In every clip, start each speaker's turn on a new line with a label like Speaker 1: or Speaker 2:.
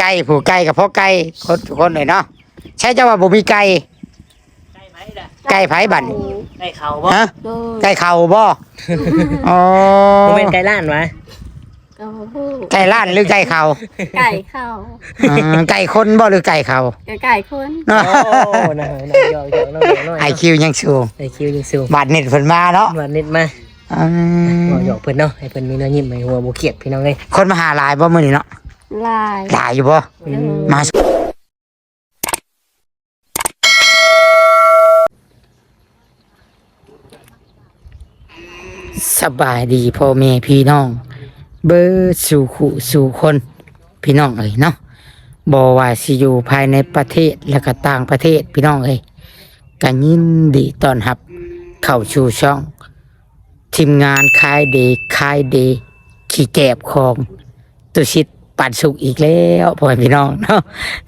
Speaker 1: ไก่ผูกไก่กับพ่อไก่คนทุกคนเลยเนาะใช่เจ้าว่าบ่มีไก่
Speaker 2: ใกล้ไหมล่ะ
Speaker 1: ไก่ไผบั่น
Speaker 2: ใกล้เขาบ่
Speaker 1: ฮะ
Speaker 3: โดย
Speaker 1: ไก่เข่าบ่อ๋อ
Speaker 2: บ่แม่นไกลล้านวะ
Speaker 3: กระพู้
Speaker 1: ไก่ล้านหรือไก่เข่า
Speaker 3: ไก่เข้า
Speaker 1: อ่าไก่คนบ่หรือไก่เข่า
Speaker 3: ไก่ไก่คน
Speaker 2: โอ้น่าน่ายอกๆน้องเด็กน้อย
Speaker 1: ไอคิวยังสูง
Speaker 2: ไอคิวยิงสูง
Speaker 1: บาดเน็ตเพิ่นมาเนาะ
Speaker 2: หวานนิดมา
Speaker 1: อืม
Speaker 2: บ่หยอกเพิ่นเนาะให้เพิ่นมีเนื้อยิ้มให้หัวบ่เครียดพี่น้องเอ้ย
Speaker 1: คนมาหาหลายบ่มื้อนี้เนาะ
Speaker 3: ลาย
Speaker 1: หลายอยู่บ่
Speaker 3: โดย
Speaker 1: มาสบายดีพ่อแม่พี่น้อง เบิดสู่ขุสู่คน พี่น้องเอ้ยเนาะบ่ว่าสิอยู่ภายในประเทศและก็ต่างประเทศพี่น้องเอ้ยก็ยินดีต้อนรับ เข้าสู่ช่อง ทีมงานคายเดคายเด ขี่แกบของตุชิต ปันสุกอีกแล้วพ่อแม่พี่น้องเนาะ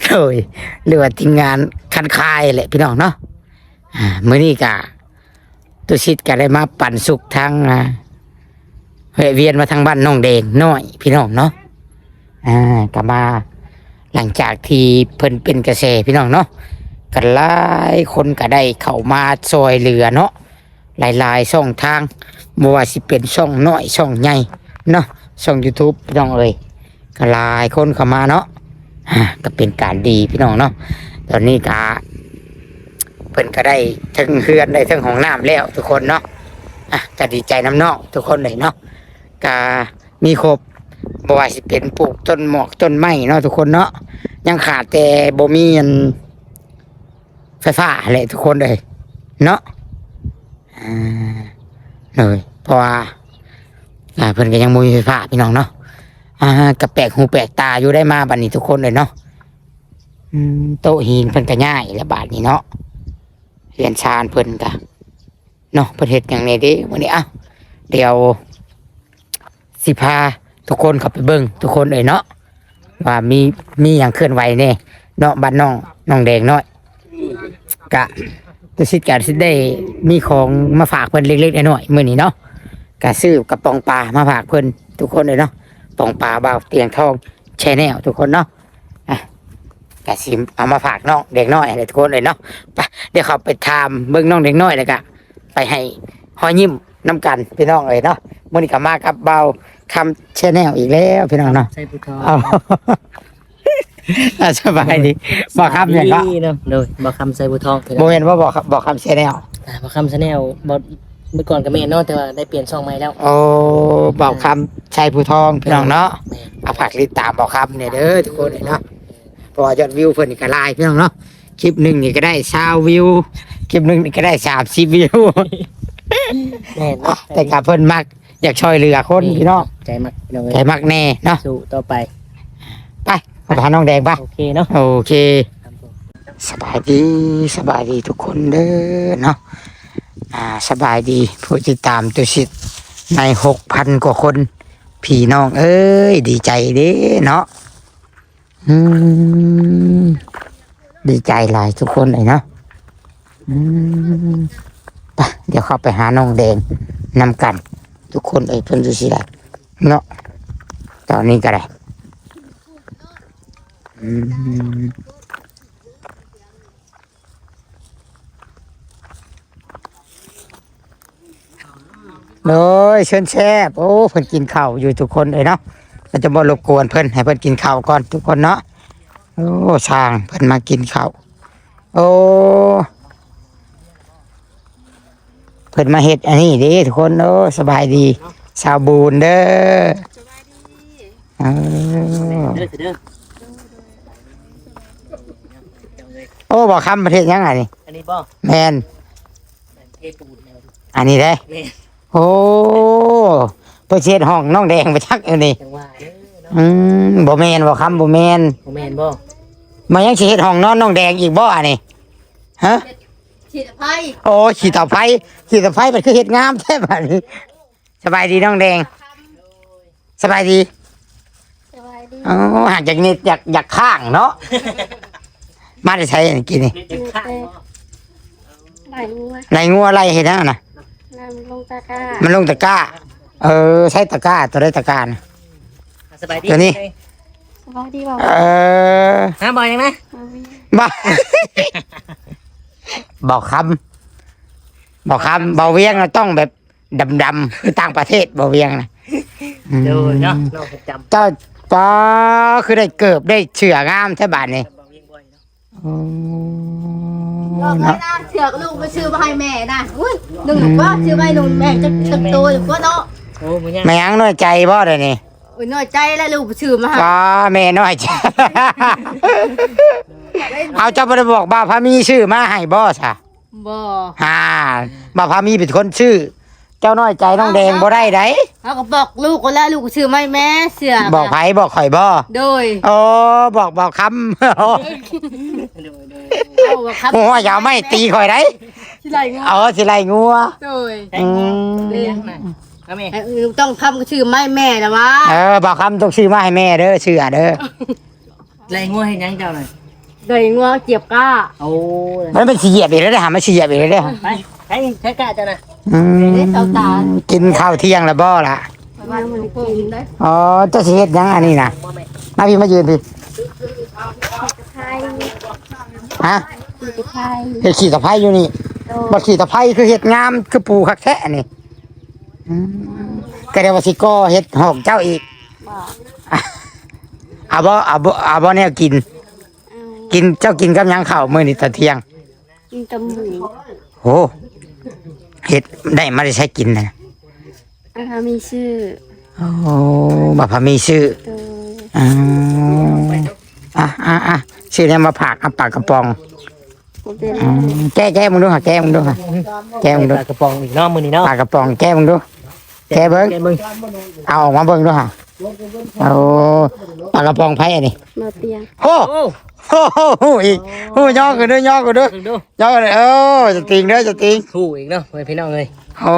Speaker 1: โดยเรียกว่าทีมงานคันคายแหละพี่น้องเนาะอ่ามื้อนี้ก็ตุชิตก็ได้มาปั่นสุกทางอ่าแวะเวียนมาทางบ้านน้องแดงน้อยพี่น้องเนาะอ่าก็มาหลังจากที่เพิ่นเป็นกระแสพี่น้องเนาะกันหลายคนก็ได้เข้ามาซอยเหลือเนาะหลายๆช่องทางบ่ว่าสิเป็นช่องน้อยช่องใหญ่เนาะช่อง YouTube พี่น้องเอ้ย ก็หลายคนเข้ามาเนาะก็เป็นการดีพี่น้องเนาะตอนนี้ก็เพิ่นก็ได้ถึงเฮือนได้ถึงห้องน้ำแล้ว ทุกคนเนาะอะก็ดีใจน้ำนองทุกคนเลยเนาะก็มีครบบ่ว่าสิเป็นปลูกต้นหมอกต้นไม้เนาะทุกคนเนาะยังขาดแต่บ่มีอันไฟฟ้าแหละทุกคนเลยเนาะอ่าเลยเพราะว่าอ่าเพิ่นก็ยังบ่มีไฟฟ้าพี่น้องเนาะ อ่ากระแปลกหูแปลกตาอยู่ได้มาบัดนี้ทุกคนเลยเนาะอืมโต๊ะหินเพิ่นก็ง่ายและบาดนี้เนาะเรียนชานเพิ่นก็เนาะเพิ่นเฮ็ดหยังไงเด้วันนี้อะเดี๋ยวสิพาทุกคนข้าไปเบิ่งทุกคนเลยเนาะว่ามีมีหยังเคลื่อนไหวแน่เนาะบ้านน้องน้องแดงน้อยกะตัวสิทธิ์การสิได้มีของมาฝากเพิ่นเล็กๆน้อยๆมื้อนี้เนาะกะซื้อกระป๋องปลามาฝากเพิ่นทุกคนเลยเนาะ ปองปลาบ่าวเตียงทองแชแนลทุกคนเนาะอะกะสิเอามาฝากน้องเด็กน้อยเลยทุกคนเลยเนาะไปเดี๋ยวเขาไปทามเบิ่งน้องเด็กน้อยเลยกะไปให้หอยยิ้มน้ำกันพี่น้องเลยเนาะมื้อนี้ก็มากับเบาคำแชแนลอีกแล้วพี่น้องเนาะ
Speaker 2: ใส่ผู้ทอง
Speaker 1: เอาอะสบายดีบอกคำอย่างก็
Speaker 2: เนาะโดยบ่คำใส่ผู้ทองพี่
Speaker 1: โม
Speaker 2: น้อง
Speaker 1: เมนว่าบอกครับบอกคำแชแนล
Speaker 2: อ่าบ่คำชาแนลบ่ เมื่อก่อนก็แม่นเนาะแต่ว่าได้เปลี่ยนช่องใหม่แล้ว
Speaker 1: โอ้บอกคำชัยผู้ทองพี่น้องเนาะ
Speaker 2: แม่น
Speaker 1: เอาผักติดตามบอกคำเนี่ยเด้อทุกคนเลยเนาะเพราะว่ายอดวิวเพิ่นนี่ก็หลายพี่น้องเนาะคลิปหนึ่งนี่ก็ได้ชาววิวคลิปหนึ่งนี่ก็ได้สามสิบวิว
Speaker 2: แม่นเนาะ
Speaker 1: แต่กับเพิ่นมักอยากช่วยเหลือคนพี่น้อง
Speaker 2: ใจมักพี่น้องเอ้
Speaker 1: ใจ
Speaker 2: ย
Speaker 1: มักแน่เนาะ
Speaker 2: สู้ต่อไป
Speaker 1: ไปไปหาน้องแดงปะ
Speaker 2: โอเคเนาะ
Speaker 1: โอเค
Speaker 2: ครับผม
Speaker 1: สบายดีสบายดีทุกคนเด้อเนาะ อ่าสบายดีผู้ติดตามตัวสิทธิ์ในหกพันกว่าคนพี่น้อง เอ้ย ดีใจเด้เนาะอืมดีใจหลายทุกคนเลยเนาะอืมไปเดี๋ยวเข้าไปหาน้องแดงนำกัน ทุกคนเอ้ยเพิ่นดูสิได้เนาะตอนนี้ก็ได้อืม เลยเชิญแช่บโอ้เพิ่นกินข้าวอยู่ทุกคนเลยเนาะเราจะบ่รบกวนเพิ่นให้เพิ่นกินข้าวก่อนทุกคนเนาะโอ้ช่างเพิ่นมากินข้าวโอ้เพิ่นมาเฮ็ดอันนี้เด้ทุกคนโอ้สบายดีชาวบูนเด้อเออ
Speaker 2: เด้อเด้อ
Speaker 1: โอ้บอกคำประเทศยังไงนี่
Speaker 2: อันนี้บ่
Speaker 1: แมน
Speaker 2: เทปูนเนี่ย
Speaker 1: อันนี้เด้
Speaker 2: แม่น
Speaker 1: โอ้เพิ่นเช็ดห้องน้องแดงไปชักอยู่นี่
Speaker 2: จังว่าเด้อเนาะ
Speaker 1: อืมบ่แมนบ่คำบ่แมน
Speaker 2: บ่แม่นบ่
Speaker 1: มายังสิเฮ็ดห้องนอนน้องแดงอีกบ่อันนี้ฮะ
Speaker 3: ฉีดไฟ
Speaker 1: โอ้ขีดเตาไฟขีดเตาไฟมันคือเฮ็ดงามแท้บัดนี้ สบายดีน้องแดง สบายดี
Speaker 3: สบายดี
Speaker 1: อ๋อหากจากนิดอยากอยากข้างเนาะมาได้ใช้อันนี้กินนี่
Speaker 2: นี่จะข้างบ่
Speaker 3: ไหลงัว
Speaker 1: ไรงัวไรเฮ็ดนั่นน่ะ
Speaker 3: น้ำลงตะกร้า
Speaker 1: มันลงตะกร้า เออใช้ตะกร้าตัวได้ตะกร้านะ
Speaker 2: สบายดี
Speaker 1: ตัวนี้
Speaker 3: สสบายดีเปล่า
Speaker 1: เออ
Speaker 2: ฮะบอกยังนะ
Speaker 3: มาวิ่ง
Speaker 1: บ่ บอกคำบอกคำเบาเวียงน่ะต้องแบบดำๆคือต่างประเทศเบาเวียงนะอืม
Speaker 2: ดูเนาะน้องประจำ
Speaker 1: เจ้าป้าคือได้เกิบได้เชื่องามใช่บาทนี่
Speaker 2: บอกยิ่งบ่อยเนาะ
Speaker 1: โอ้
Speaker 4: บอก เลยนะเชือกลูกไปซื้อมาให้แม่นะอุ้ยหนึ่งว่าซื้อมาให้หนุ่มแม่จะจะโตอยู่ก็เนาะ
Speaker 2: โอ้มันยัง
Speaker 1: แม่ยังน้อยใจบ่เดี๋ยวนี้
Speaker 4: อุ้ยน้อยใจแล้วลูกไปซื้อมาให้
Speaker 1: ป้าแม่น้อยใจเอาเจ้าบ่ได้บอกบ่าวพามีชื่อมาให้บ่ซะ
Speaker 4: บ่
Speaker 1: ฮ่าบ่าวพามีเป็นคนชื่อ เจ้าน้อยใจน้องแดงบ่ได้ได
Speaker 4: เขาก็บอกลูกก็แล้วลูกก็ซื้อมาให้แม่เสือ
Speaker 1: บอกไผบอกข่อยบ่
Speaker 4: โดย
Speaker 1: โอ้บอกบอกคำ
Speaker 2: ดูดู
Speaker 4: เอาบอกครับ
Speaker 1: โอ้ยอย่าไม่ตีข่อยได้
Speaker 4: ที่ไรเงี้ย
Speaker 1: เอาสิไล่งัว
Speaker 4: โดย
Speaker 2: แต่งงานเลี้ยงนะเอาแม่
Speaker 4: ไอ้ลูกต้องทำก็ซื้อมาให้แม่นะวะ
Speaker 1: เออบอกคำต้องชื่อมาให้แม่เด้อชื่อเด้อ
Speaker 2: แรงงัวให้ยังเจ้าหน่อย
Speaker 4: โดยงัวเจียบก้า
Speaker 2: โอ้
Speaker 1: มันเป็นสีเหยียบอีกแล้วเด้อหามาสีเหยียบอีกแล้วเด้อ
Speaker 2: ไปใช้ใช้กะเจ้านะ
Speaker 1: อืม
Speaker 4: เด็กเต่าตา
Speaker 1: กินข้าวเที่ยงแล้วบ่ล่ะ
Speaker 4: บ้านมันกินได้
Speaker 1: อ๋อเจ้าสิเฮ็ดหยังอันนี้น่ะ
Speaker 2: บ่แม่
Speaker 1: มาพี่มายืนพี่
Speaker 3: ไทย
Speaker 1: ฮะ
Speaker 3: อยู่ไทย
Speaker 1: เฮ็ดขี่ตะไคร้อยู่นี่
Speaker 3: โด
Speaker 1: บ่ขี่ตะไคร้คือเฮ็ดงามคือปูคักแท้นี่อืมก็เดี๋ยวว่าสิก่อเฮ็ดหอกเจ้าอีก
Speaker 3: บอก
Speaker 1: เอาบ่เอาบ่เอาบ่แนวกิน
Speaker 3: เอา
Speaker 1: กินเจ้ากินกับหยังข้าวมื้อนี้ตอนเที่ยง
Speaker 3: กินตำหมู
Speaker 1: โห เฮ็ดได้มาได้ใช้กินนะ
Speaker 3: อาหารมีชื่อ
Speaker 1: โอ้บ่พามีชื่อ
Speaker 3: โดย
Speaker 1: อ๋ออะอะอะชื่อเนี่ยมาผากเอาปากกระป๋อง
Speaker 3: ผมเป็น
Speaker 1: อืมแก้แก้มึงดูค่ะแก้มึงดูค่ะแก้มึงดู
Speaker 2: ปลากระป๋องอีกเนาะมื้อนี้เนาะ
Speaker 1: ปากกระป๋องแก้มึงดูแกเบิ่ง
Speaker 2: แกเบิ่ง
Speaker 1: เอาออกมาเบิ่งดูค่ะ เอาปากกระป๋องไผ่อันนี้
Speaker 3: มาเตียง
Speaker 1: โอ้
Speaker 2: โอ้
Speaker 1: โหโหโหอีกโอ้ย่อกันด้วยย่อกันด้วย
Speaker 2: ถึงดู
Speaker 1: ย่อกันเลยเออจะติงเด้อจะติง
Speaker 2: ถูกอีกเนาะเพื่อนพี่น้องเลย
Speaker 1: โอ้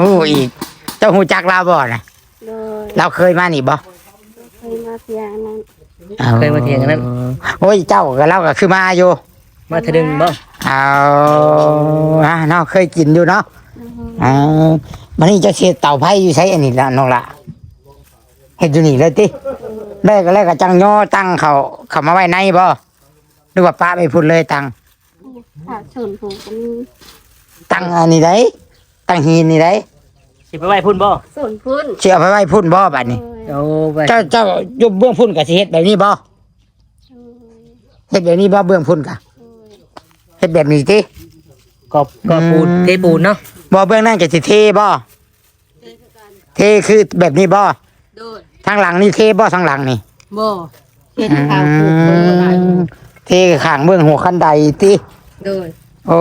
Speaker 1: โหอีกเจ้าหูจักลาบ่นะ
Speaker 3: โดย
Speaker 1: เราเคยมานี่บ่
Speaker 3: เคยมาเตียงนั้น
Speaker 2: เคยมาเถียงกันนั้น
Speaker 1: โอ้ยเจ้ากับเราก็คือมาอยู่
Speaker 2: มาทะดึงบ่
Speaker 1: เอาอะเนาะเคยกินอยู่เนาะอ่ามันนี่จะเสียเต่าไผ่อยู่ใช้อันนี้ละน้องละ เห็ดอยู่นี่เลยติแรกก็แรกก็จังย่อตั้งเขาเขามาไว้ในบ่หรือว่าป้าไปพูดเลยตั้ง
Speaker 3: ผักชนผมก็มี
Speaker 1: ตั้งอันนี้ได้ตั้งหินนี่ได้
Speaker 2: สิไปไหว้พุ่นบ่
Speaker 3: ส่วนพุ่น
Speaker 1: เชื่อไปไว้พุ่นบ่บัดนี้
Speaker 3: โดย
Speaker 2: โอ้ไป
Speaker 1: เจ้าเจ้าอยู่เบื้องพุ่นกับสิเฮ็ดแบบนี้บ่เฮ็ดแบบนี้บ่เบื้องพุ่นกะเฮ็ดแบบนี้ติ
Speaker 2: กอบกอบปูนเทปูนเนาะ
Speaker 1: บ่เบื้องนั่นก็สิเทบ่เทคือแบบนี้บ่
Speaker 4: โดย
Speaker 1: ทางหลังนี่เทบ่ทางหลังนี่
Speaker 4: บ่เห็นข่าวปลูกเบอร์อะไร
Speaker 1: เทข้างเบื้องหัวคันใดติ
Speaker 4: โดย
Speaker 1: โอ้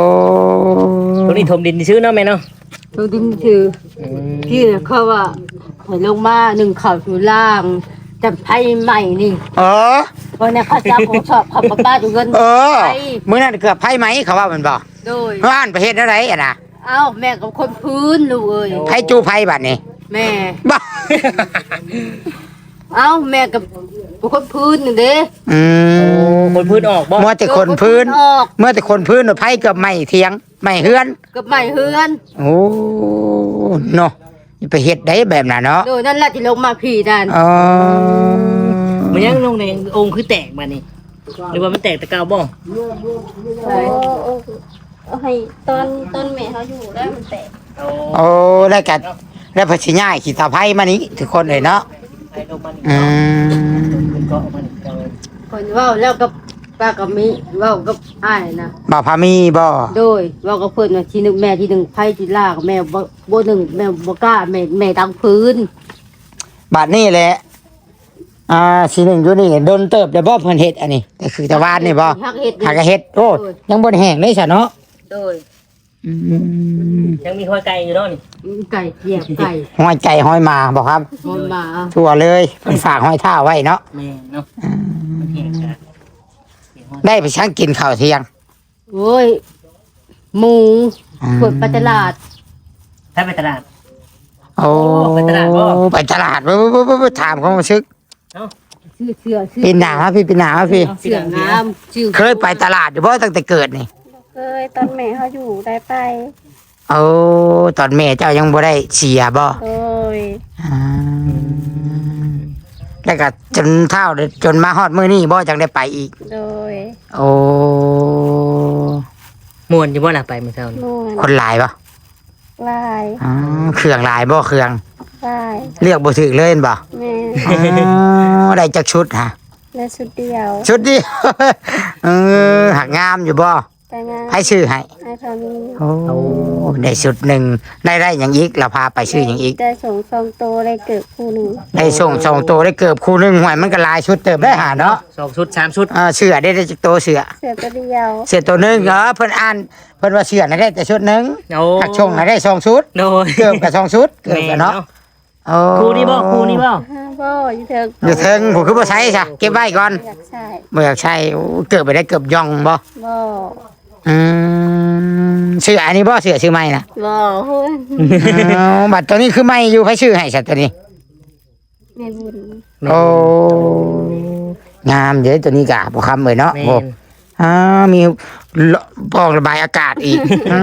Speaker 2: ตรงนี้ถมดินซื้อเนาะแม่เนาะ
Speaker 4: ดูดินคือพี่เนี่ยเขาว่าให้ลงมาหนึ่งข่าวอยู่ล่างจับไพ่ใหม่นี่
Speaker 1: เออ
Speaker 4: วันนี้เขาจับของชอบขับป้าดูเงิน
Speaker 1: เออ
Speaker 4: ไป
Speaker 1: มื้อนั้นเกือบไผไหมเขาว่ามันบ่
Speaker 4: โดย
Speaker 1: ว่านประเทศอะไรอะนะ
Speaker 4: เอ้าแม่กับคนพื้นลูกเอ้ย
Speaker 1: ไผจูไผบัดนี้
Speaker 4: แม่
Speaker 1: บ่
Speaker 4: เอ้าแม่กับคนพื้นนี่เด้
Speaker 1: อื
Speaker 2: โอ้
Speaker 1: ม
Speaker 2: คนพื้นออกบ่
Speaker 1: มัวแต่คนพื้น
Speaker 4: ออก
Speaker 1: เมื่อแต่คนพื้นน่ะไผเกือบไม่เถียงไม่เฮือน
Speaker 4: กับใหม่เฮือน
Speaker 1: โอ้เนาะนี่ไปเฮ็ดได้แบบนั้นเนาะ
Speaker 4: โดยนั่นแหละที่ลงมาผีนั่น
Speaker 1: อ๋อ
Speaker 2: มันยังลงในองค์คือแตกมานี่หรือว่ามันแตกตะเกาบ่
Speaker 3: โอ้โอ้เอาให้ตอนตอนแม่เขาอยู่แล้วมันแตก
Speaker 2: โอ้
Speaker 1: โอ้แล้วก็ แล้วเพนสิย้ายขี้ตาไผมานี่ทุกคนเลยเนาะ
Speaker 2: ไปลงมานี่
Speaker 1: อืม
Speaker 2: มันก็มันเจอ
Speaker 4: คนเว่าแล้วกับป้ากับมิเว่ากับอ้ายนะ
Speaker 1: บ่พามีบ่
Speaker 4: โดยเว่ากับเพิ่นว่าทีหนึ่งแม่ทีหนึ่งไพ่ทีลากแม่บ่บ่หนึ่งแม่บ่กล้าแม่แม่ดังพื้น
Speaker 1: บัดนี้แหละอ่าสิหนึ่งอยู่นี่โดนเติบได้บ่เพิ่นเฮ็ดอันนี้แต่คือตะวานนี่บ่
Speaker 4: ฮักเฮ็ด
Speaker 1: หากะเฮ็ดโอ้ยังบ่ได้แห้งเลยซะเนาะ
Speaker 4: โดย
Speaker 1: อืม
Speaker 2: ยังมีห้อยไก่อยู่เนาะนี่
Speaker 4: ไก่เหยียบไก่
Speaker 1: ห้อยไก่ห้อยหมาบ่ครับ
Speaker 4: มันมา
Speaker 1: ทั่วเลยเพิ่นฝากห้อยท่าไว้เนาะ
Speaker 2: แม่เนาะมันเถียงกัน
Speaker 1: ได้ไปช่างกินข้าวเที่ยง
Speaker 4: โอ้ยหมูขวดปลาตลาด
Speaker 2: ถ้าไปตลาด
Speaker 1: โอ้
Speaker 2: ไปตลาดบ่
Speaker 1: ไปตลาดเว้ยเว้ยเว้ยเว้ยถามเขามาซึก
Speaker 4: ชื่อเสือชื่อ
Speaker 1: ปีหนามาพี่ปีหนามาพี่
Speaker 4: เสืองามชื่อ
Speaker 1: เคยไปตลาดอยู่บ่ตั้งแต่เกิดนี่
Speaker 3: เคยตอนแม่เขาอยู่ได้ไป
Speaker 1: โอ้ตอนแม่เจ้ายังบ่ได้เสียบ่
Speaker 3: โดย
Speaker 1: อ่าแล้วก็จนเท่าจนมาฮอดมื้อนี้บ่จังได้ไปอีก
Speaker 3: โดย
Speaker 1: โอ้
Speaker 2: ม่วนอยู่บ่ล่ะไปมื้อเช้านี่
Speaker 3: ม่วน
Speaker 1: คนหลายบ่
Speaker 3: ลาย
Speaker 1: อ๋อเครื่องหลายบ่เครื่อง
Speaker 3: ลาย
Speaker 1: เลือกบ่ถูกเลยเห็นบ่
Speaker 3: แม่
Speaker 1: อ๋อได้จักชุดฮะ
Speaker 3: และสุดเดียว
Speaker 1: ชุดเดียวเออหักงามอยู่บ่
Speaker 3: แต่งาน
Speaker 1: ให้ชื่อให้
Speaker 3: ให้พามี
Speaker 1: โอ้ได้ชุดหนึ่งได้ได้อย่างอีกเราพาไปชื่ออย่างอีก
Speaker 3: ได้ส่งซองโตได้เกิดคู่หนึ่ง
Speaker 1: ได้ส่งสองตัวได้เกือบคู่หนึงหวยมันก็หลายชุดเติมได้หาเนาะ
Speaker 2: สองชุดสามชุด
Speaker 1: เออเสือได้ได้จักตัวเสือ
Speaker 3: เสือตัวเดียว
Speaker 1: เสือตัวหนึงเออเพิ่นอ่านเพิ่นว่าเสือน่ะได้แต่ชุดหนึง
Speaker 2: โอ้
Speaker 1: หักชงน่ะได้สองชุด
Speaker 2: โดย
Speaker 1: เกือบกับสองชุดเกือบ
Speaker 2: แม่
Speaker 1: กับ
Speaker 2: เนาะ
Speaker 1: เนาะโอ้
Speaker 2: ครูนี่บ่ครูนี่บ่
Speaker 3: ห้าบ่อยู่เถิง
Speaker 1: อยู่เทิงผมคือบ่ใช้จ้ะเก็บไว้ก่อน
Speaker 3: อยากใช่
Speaker 1: บ่อยากใช้โอ้เกือบไปได้เกือบย่องบ่
Speaker 3: บ่
Speaker 1: อืมชื่ออันนี้บ่เสือชื่อใหม่น่ะ
Speaker 3: บ่หุ้น
Speaker 1: อ๋อบัตรตัวนี้คือไม่อยู่ไผชื่อให้สัตว์ตัวนี้
Speaker 3: แม่บุญ
Speaker 2: แม่น
Speaker 1: โอ้งามเดี๋ยวตัวนี้กะบ่คำเลยเนาะ
Speaker 2: แม่
Speaker 1: โอ้
Speaker 2: น
Speaker 1: อ่ามีปองระบายอากาศอีกอื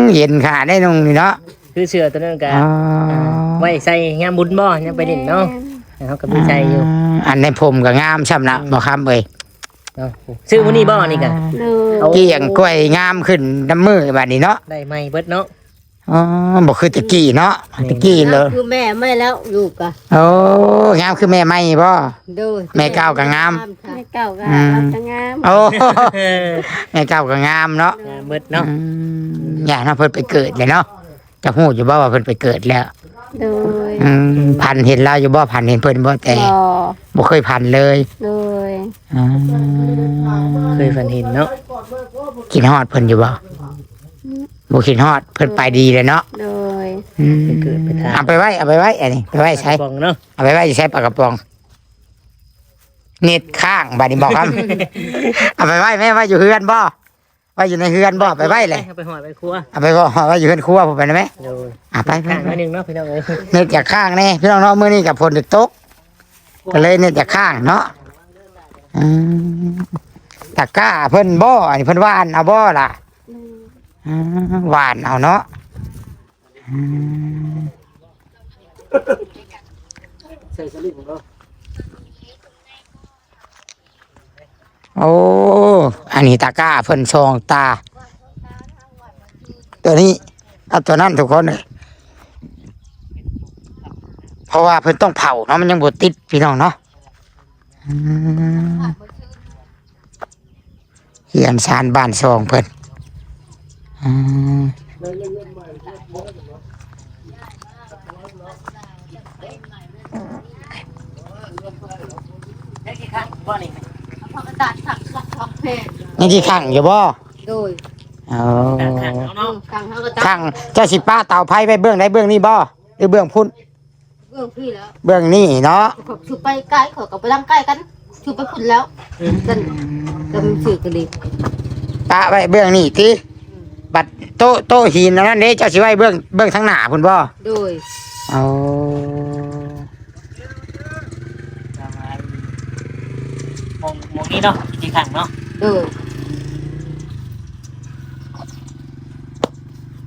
Speaker 1: มเย็นขนาดได้ตรงนี้เนาะ
Speaker 2: คือเสื้อตัวนั้นก็
Speaker 1: อ๋อ
Speaker 2: อ่าไว้ใส่งามบุญบ่ยังไปเด่นเนาะเฮาก็มีใจอยู่
Speaker 1: อันในผมก็งามช่ำนะบ่คำเอ้ย
Speaker 2: เนาะซื้อมื้อนี้บ่นี่ก็
Speaker 3: เลย
Speaker 2: เอา
Speaker 1: เกี่ยงกล้วยงามขึ้นน้ำมือบัดนี้เนาะ
Speaker 2: ได้ไหมเบิดเนาะ
Speaker 1: อ๋อบ่คือตะกี้เนาะตะกี้เลย
Speaker 4: คือแม่ไม่แล้วลูกอะ
Speaker 1: โอ้งามคือแม่ไม่บ่
Speaker 4: ดู
Speaker 1: แม่ก้าวก็งาม
Speaker 3: แม่เก่าก็
Speaker 1: อืม
Speaker 3: รับจะงาม
Speaker 1: โอ้แม่เก่าก็งามเนาะ
Speaker 2: งามเบิดเนาะ
Speaker 1: อืมอย่าเนาะเพิ่นไปเกิดเลยเนาะจะฮู้อยู่บ่ว่าเพิ่นไปเกิดแล้ว
Speaker 3: โดย
Speaker 1: อืมพันเห็นเราอยู่บ่พันเห็นเพิ่นบ่แต่
Speaker 3: บ่
Speaker 1: บ่เคยพันเลย
Speaker 3: โดย
Speaker 1: อืม
Speaker 2: เคยฝันเห็นเนาะ
Speaker 1: กินฮอดเพิ่นอยู่บ่บ่กินฮอดเพิ่นไปดีเลยเนาะ
Speaker 3: โดย
Speaker 1: อืม
Speaker 2: ไปเกิดไปทา
Speaker 1: เอาไปไว้เอาไปไว้อันนี้ไปไว้ใช้
Speaker 2: บองเนาะ
Speaker 1: เอาไปไว้ใช้ปากกระป๋องเน็ตข้างบัดนี้บอกครับ เอาไปไว้แม่ไว้อยู่เฮือนบ่ ไว้อยู่ในเฮือนบ่ไปไว้เลย
Speaker 2: อาไปหอยไปครัว
Speaker 1: เอาไปบ่ไว้อยู่เฮือนครัวผมไปได้ไหม
Speaker 2: โดย
Speaker 1: อะไปไป
Speaker 2: ข้าง
Speaker 1: ไป
Speaker 2: ไว้หนึงเนาะพี่น้องเอ้ย
Speaker 1: เน็ตจากข้างแน่พี่น้องเนาะมื้อนี้กับฝนตกก็เลยเน็ตจากข้างเนาะอืมตะกร้าเพิ่นบ่อันนี้เพิ่นหวานเอาบ่ล่ะอืมหวานเอาเนาะอืม
Speaker 2: ใส่สลิปของเรา
Speaker 1: โอ้ อันนี้ตะก้าเพิ่นชองตา ตัวนี้เอาตัวนั้นทุกคนเลยเพราะว่าเพิ่นต้องเผาเนาะมันยังบ่ติดพี่น้องเนาะเฮียนสารบ้านซองเพิ่นอืม
Speaker 2: ได้กี่ครั้งบ่นี่
Speaker 4: พอกระดาษถักถักถักเพลง
Speaker 1: นี่ที่ข้างอยู่บ่
Speaker 4: โดย
Speaker 1: เอา
Speaker 2: ข้างข้างเอาเนาะ
Speaker 4: กลางเขาก็ตั
Speaker 1: ข้างเจ้าสิป้าเตาไผไว้เบื้องใดเบื้องนี้บ่หรือเบื้องพุ่น
Speaker 4: เบื้องพี่แล้ว
Speaker 1: เบื้องนี้เนาะ
Speaker 4: ขอถือไปใกล้ขอกับไปร่างใกล้กันถือไปพุ่นแล้วกันกันถือกันดี
Speaker 1: ป้าไว้เบื้องนี้ติบัดโต๊ะโต๊ะหินอันนั้นเด้เจ้าสิไว้เบื้องเบื้องทางหน้าพุ่นบ่
Speaker 4: โดย
Speaker 1: เอา
Speaker 2: มองมอง นี่เนาะกี่ครั้งเนาะ
Speaker 4: โดย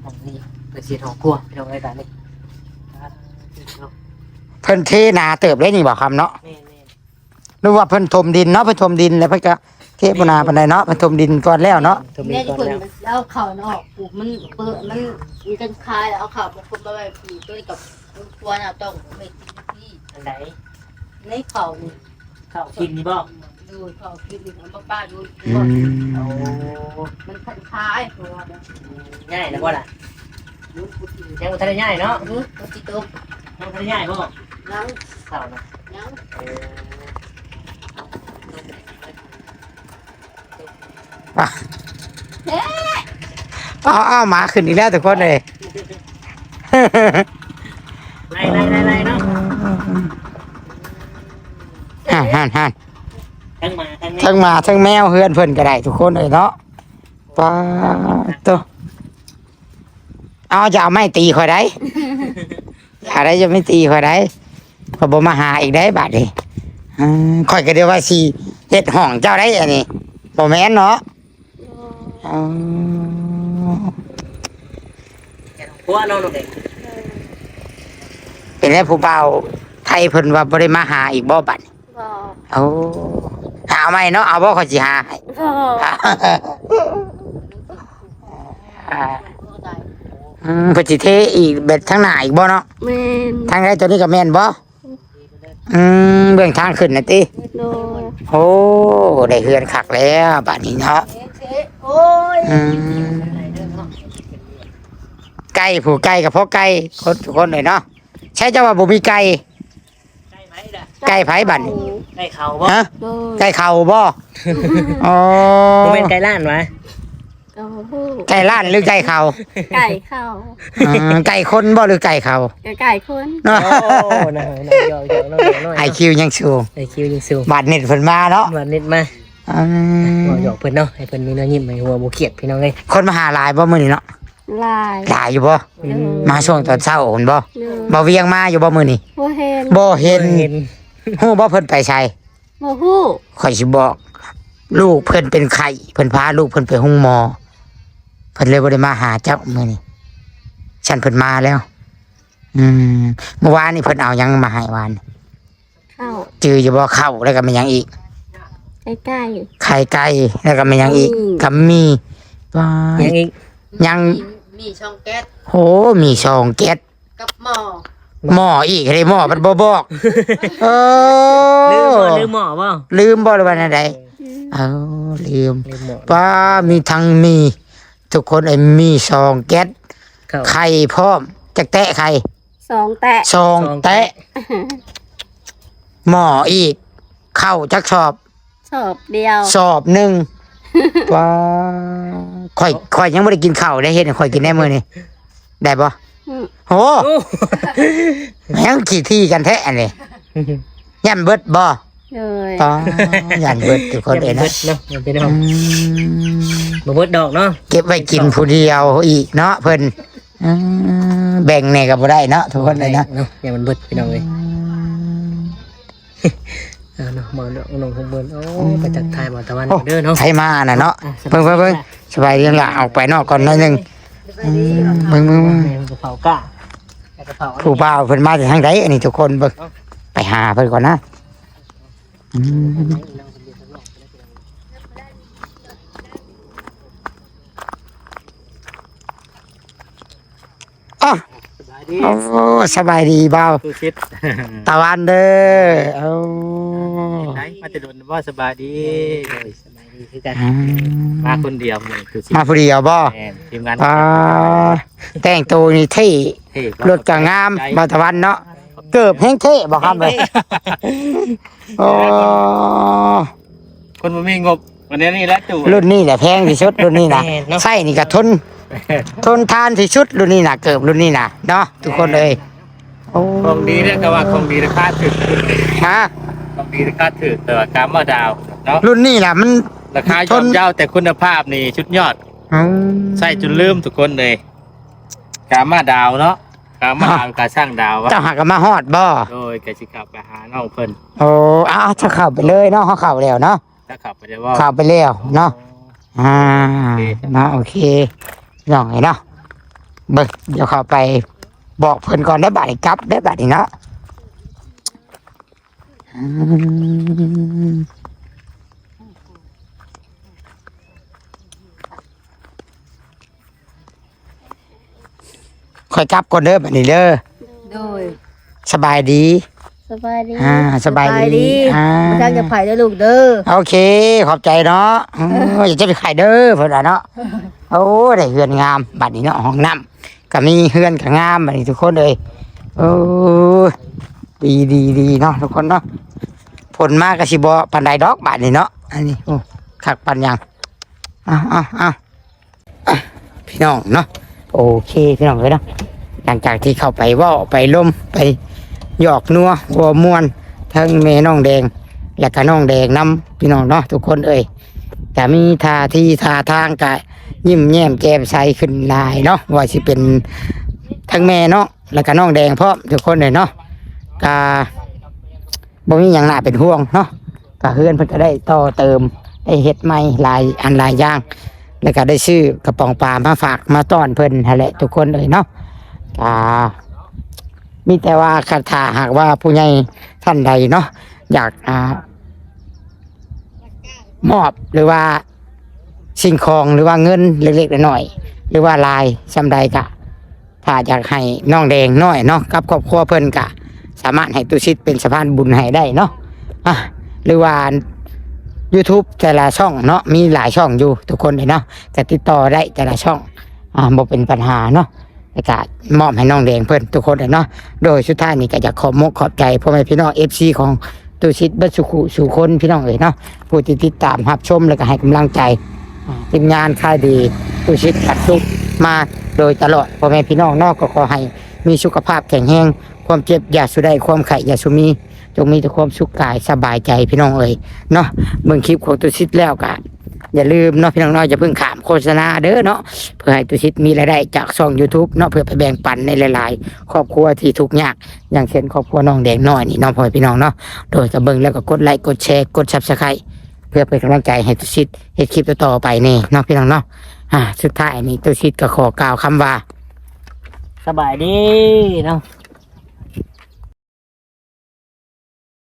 Speaker 2: มองนี่เปิดเสียงของครัวพี่น้องเอ้ยตานี่เนาะ
Speaker 1: เพิ่นเทนาเติบได้นี่บ่คำเนาะ
Speaker 2: แม่น
Speaker 1: หรือว่าเพิ่นถมดินเนาะเพิ่นถมดินแล้วเพิ่นก็เทบ่นาปานใดเนาะเพิ่นถมดินก่อนแล้วเนาะ
Speaker 2: ๆตัวมี
Speaker 4: เนี่ย
Speaker 2: ก่อน
Speaker 4: คน
Speaker 2: แล้ว
Speaker 4: แล้วเข่าออกปลูกมันเปิดมันมีกันคายแล้วเอาเข่ามาคุมมาไว้ปลูกด้วยกับควรเอาต้องไม่ที่
Speaker 2: อันไหน
Speaker 4: ในเข่านี่
Speaker 2: เข้ากินนี่บ่
Speaker 4: ดูเข่าคิดดูเอามาป้าดู
Speaker 1: อืม
Speaker 2: โอ้
Speaker 4: มันคันคายเพราะว่า
Speaker 2: ง่ายแล้วบ่ล่ะยังบ่ทันได้ง่ายเนาะ
Speaker 4: รู้ตัวจิตตก
Speaker 2: ยังบ่ทันได้ง่ายบ่
Speaker 4: ยัง
Speaker 2: เข่านะ
Speaker 4: ยัง
Speaker 2: เออ
Speaker 1: เอาเอาหมาขึ้นอีกแล้วทุกคนเลย
Speaker 2: ไล่ไล่ไล่ไล่เนาะ
Speaker 1: ฮ่านฮ่านฮ่าน
Speaker 2: ทั้งมาทั้งนี้
Speaker 1: ทั้งหมาทั้งแมวเฮือนเพิ่นก็ได้ทุกคนเลยเนาะป้าตัวเอาจะเอาไม้ตีข่อยได้อย่าได้จะไม่ตีข่อยได้ข่อยบ่มาหาอีกได้บาดนี้อืมข่อยก็เดียวว่าสิเฮ็ดห้องเจ้าได้อันนี้บ่แม่นเนาะอ๋อ
Speaker 2: ครัวเนาะน้องเด็ก
Speaker 1: เป็นไงผู้เบาไทยเพิ่นว่าบ่ได้มาหาอีกบ่บัดนี้
Speaker 3: บอก
Speaker 1: โอ้ หาไม่เนาะเอาบ่เขาสิหาให้
Speaker 3: บอก
Speaker 1: อืมเพิ่นสิเทอีกเบ็ดทางหน้าอีกบ่เนาะ
Speaker 3: แม่น
Speaker 1: ทางใดตัวนี้ก็แม่นบ่อืมเบื้องทางขึ้นน่ะติ
Speaker 3: โดย
Speaker 1: โอ้ได้เฮือนคักแล้วบัดนี้เนาะ
Speaker 4: โอ้ย
Speaker 1: อืมไก่ผู้ไก่กับพ่อไก่คนทุกคนเลยเนาะใช่เจ้าว่าบ่มีไก่
Speaker 2: ใช่ไหมล่ะ
Speaker 1: ไก่ไผบัดนี้
Speaker 2: ได้เขาบ่
Speaker 1: ฮะ
Speaker 3: โดย
Speaker 1: ไก่เข่าบ่อ๋อ
Speaker 2: บ่เป็นไก่ล้านวะ
Speaker 3: ก็ฮู้
Speaker 1: ไก่ล้านหรือไก่เข่า
Speaker 3: ไก่เข้า
Speaker 1: อ่าไก่คนบ่หรือไก่เข่า
Speaker 3: ก็ไก่คน
Speaker 2: โอ้น่ะน่ะยอกๆน้องๆน้อย
Speaker 1: ไอคิวยังสูง
Speaker 2: ไอคิวยิงสูง
Speaker 1: บาดเน็ตเพิ่นมาเนาะ
Speaker 2: วันนิดมา
Speaker 1: อืม
Speaker 2: หยอกเพิ่นเนาะให้เพิ่นมีเนื้อยิ้มให้หัวบ่เครียดพี่น้องเอ้ย
Speaker 1: คนมาหาหลายบ่มื้อนี้เนาะ
Speaker 3: ลาย
Speaker 1: หลายอยู่บ่
Speaker 3: โดย
Speaker 1: มาช่วงตอนเช้าโอนบ่
Speaker 3: โดย
Speaker 1: บ่เวียงมาอยู่บ่มื้อนี้
Speaker 3: บ่เห็น
Speaker 1: บ่เห็น
Speaker 2: เห็น
Speaker 1: ฮู้บ่เพิ่นไปใช้
Speaker 3: บ่ฮู้
Speaker 1: ข่อยสิบอก ลูกเพิ่นเป็นไข้เพิ่นพาลูกเพิ่นไปห้องหมอ เพิ่นเลยบ่ได้มาหาเจ้ามื้อนี้ฉันเพิ่นมาแล้ว อืมเมื่อวานนี่เพิ่นเอาหยังมาให้วาน
Speaker 3: เข้า
Speaker 1: จืออยู่บ่เข้าแล้วก็มีหยังอีก
Speaker 3: ใกล้
Speaker 1: ไข่ไก่แล้วก็มีหยังอีก
Speaker 3: อืม
Speaker 1: กับมีว้า
Speaker 2: ยังอีก
Speaker 1: ยัง
Speaker 4: มีช่องแก๊ส
Speaker 1: โหมีซองแก๊ส
Speaker 4: กับหม้อ
Speaker 1: หม้ออีกเลยหม้อมันบ่บอกเอ
Speaker 2: ลืมบ่
Speaker 1: อ
Speaker 2: ลืมหมอบ่
Speaker 1: ลืมบ่หรือว่าอันใด
Speaker 3: ๆ
Speaker 1: เอาลืม
Speaker 2: ลืมหมอ
Speaker 1: ป้ามีทั้งมี ทุกคนไอ้มีซองแก๊ส
Speaker 2: เข้า
Speaker 1: ไข่พร้อมจะแตะไข่
Speaker 3: สองแตะ
Speaker 1: ซอง
Speaker 2: ซอง
Speaker 1: แตะ
Speaker 2: แตะ
Speaker 1: หม้ออีก เข้าจักสอบ
Speaker 3: ชอบเดียว
Speaker 1: สอบหนึ่งว้าข่อยข่อยยังไม่ได้กินข้าวได้เห็นข่อยกินได้มื้อนี่ได้ปะ
Speaker 3: อืม
Speaker 1: โห
Speaker 2: โอ้
Speaker 1: แม่งขี่ที่กันแท้อันนี้ยันเบิดบ่
Speaker 3: เลย
Speaker 1: ป้ายันเบิดทุกคนเอง
Speaker 2: เบิ
Speaker 1: นะ
Speaker 2: ดเนาะมันเป็นน้
Speaker 1: อื
Speaker 2: อง
Speaker 1: ม
Speaker 2: บ่เบิดดอกเนาะ
Speaker 1: เก็บไว้กินผู้เดียวอีกเนาะเพิ่นอืมแบ่งแน่ก็บ่ได้เนาะทุกคนเลยนะ
Speaker 2: เนาะอย่ามันเบิดพี่น้องเอ้ยเอาเนาะหมอเนาะน้องของเบิ่นโอ้ไปจักทายบ่ตะวันเด้อเนาะ
Speaker 1: ใครมาน่ะเนาะ
Speaker 2: อะสบาย
Speaker 1: เพิ่งเพิ่งเพิ่งสบายเรื่องละออกไปนอกก่อนหน่อยหนึง อืมเบิ่งเบิ่งเบิ่ง
Speaker 2: แม่มันกระเพราก้าแต่กระเพรา
Speaker 1: ผู้บ่าวเพิ่นมาจากทางใดอันนี้ทุกคนเบิ่งไปหาเพิ่นก่อนนะอืมอ๋อ
Speaker 2: สบายดี
Speaker 1: โอ้สบายดีบ่าว
Speaker 2: ตู้ชิด
Speaker 1: ตะวันเด้อเอา
Speaker 2: ไหนมาจะโดนว่าสบายดี เลยสบายดีคือกัน
Speaker 1: อื
Speaker 2: มาคนเดียวเลยตู้ชิด
Speaker 1: มาผู้เดียวบ่
Speaker 2: แม่นทีมงาน
Speaker 1: อ่าแต่งตัวนี่เท่
Speaker 2: เท่
Speaker 1: รถก็งามบ่าวตะวันเนาะเกือบแห้งเท่บ่ครับเอ้ยโอ้
Speaker 2: คนบ่มีงบวันนี้นี่แหละตู่
Speaker 1: รุ่นนี้แหละแพงที่สุดรุ่นนี้นะ
Speaker 2: แม่นเนาะ
Speaker 1: ใช่นี่ก็ทน ทนทานที่สุดรุ่นนี้นะเกือบรุ่นนี้นะเนาะทุกคนเลยโอ้
Speaker 2: ของดีเนี่ยก็ว่าของดีราคาถึก
Speaker 1: ฮะ
Speaker 2: ของดีราคาถึกแต่ว่าการมาดาวเนาะ
Speaker 1: รุ่นนี้ล่ะมัน
Speaker 2: ราคาย่อมเยาวแต่คุณภาพนี่ชุดยอด
Speaker 1: อืม
Speaker 2: ใส่จนลืมทุกคนเลยการมาดาวเนาะการมาดาวการสร้างดาววะ
Speaker 1: เจ้าหักกันมาฮอดบ่
Speaker 2: โดยกสิขับไปหาน้องเพิ่น
Speaker 1: โอ้อ้าวถ้าเข้าไปเลยเนาะเขาเข้าแล้วเนาะ
Speaker 2: ถ้าขับไปได้ว่า
Speaker 1: เข้าไปแล้วเนาะอ่า
Speaker 2: โอเค
Speaker 1: เนาะโอเคน้องไอ้เนาะเบิ่งเดี๋ยวเข้าไปบอกเพิ่นก่อนได้บัดนี้กลับได้บัดนี้เนาะ ค่อยกลับก่อนเด้อบัดนี้เด้อ
Speaker 4: โดย
Speaker 1: สบายดี
Speaker 3: สบายดี
Speaker 1: อ่าสบายดีอ่า
Speaker 4: มาทางจะไผ่เด้อลูกเด้อ
Speaker 1: โอเค ขอบใจเนาะอืมอยากจะไปขายเด้อเพิ่นว่าเนาะ โอ้ได้เฮือนงาม บัดนี้เนาะห้องน้ำก็มีเฮือนก็งามบัดนี้ทุกคนเลยโอ้ยดีดีดีเนาะทุกคนเนาะผลมากก็สิบ่ปานใดดอกบัดนี้เนาะ อันนี้โอ้คักปานยังอ้าวอ้าวอ้าวอะพี่น้องเนาะ โอเคพี่น้องเลยเนาะหลังจากที่เข้าไปว่าไปล่มไปหยอกนัววัวมวนทั้งแม่น้องแดง และก็น้องแดงน้ำพี่น้องเนาะทุกคนเอ่ยแต่มีท่าที่ท่าทางกะยิ้มแย้มแจ่มใสขึ้นลายเนาะว่าสิเป็นทั้งแม่เนาะแล้วก็น้องแดงพร้อมทุกคนเลยเนาะกะบ่มีอย่างน่าเป็นห่วงเนาะกะเฮือนเพิ่นก็ได้ต่อเติมได้เฮ็ดใหม่หลายอันหลายอย่าง แล้วก็ได้ซื้อกระป๋องปลามาฝากมาต้อนเพิ่นนั่นแหละทุกคนเลยเนาะกะมีแต่ว่าคาถาหากว่าผู้ใหญ่ท่านใดเนาะอยากอ่ามอบหรือว่าสิ่งของหรือว่าเงินเล็กๆน้อยๆหรือว่าลายสำใดกะ ถ้าอยากให้น้องแดงน้อยเนาะกับครอบครัวเพิ่นกะ สามารถให้ตุชิตเป็นสะพานบุญให้ได้เนาะอะหรือว่า YouTube แต่ละช่องเนาะมีหลายช่องอยู่ทุกคนเลยเนาะจะติดต่อได้แต่ละช่องอ่าบ่เป็นปัญหาเนาะแล้วก็มอบให้น้องแดงเพิ่นทุกคนเลยเนาะโดยสุดท้ายนี่ก็อยากขอบมกขอบใจพ่อแม่พี่น้อง FC ของตุชิตเบัสุขุสู่คนพี่น้องเอ๋ยเนาะผู้ที่ติดตามรับชมแล้วก็ให้กำลังใจทีมงานค่ายดีตุชิตขัดสุขมาโดยตลอดพ่อแม่พี่น้องนอกก็ขอให้มีสุขภาพแข็งแรงความเจ็บอย่าสุดได้ความไข้อย่าสุมี จงมีแต่ความสุขกายสบายใจพี่น้องเอ๋ยเนาะเบิ่งคลิปของตุชิตแล้วก็อย่าลืมเนาะพี่น้องเนาะอย่าเพิ่งขามโฆษณาเด้อเนาะเพื่อให้ตุชิตมีรายได้จากช่อง YouTube เนาะเพื่อไปแบ่งปันในหลาย ๆ ครอบครัวที่ทุกข์ยาก อย่างเช่นครอบครัวน้องแดงน้อยนี่น้องพ่อพี่น้องเนาะโดยจะเบิ่งแล้วก็กดไลค์กดแชร์กด Subscribe เพื่อเป็นกำลังใจให้ตุชิตเฮ็ดคลิปต่อๆไปนี่เนาะพี่น้องเนาะอ่าสุดท้ายนี่ตุชิตก็ขอกล่าวคำว่า สบายดีเนาะ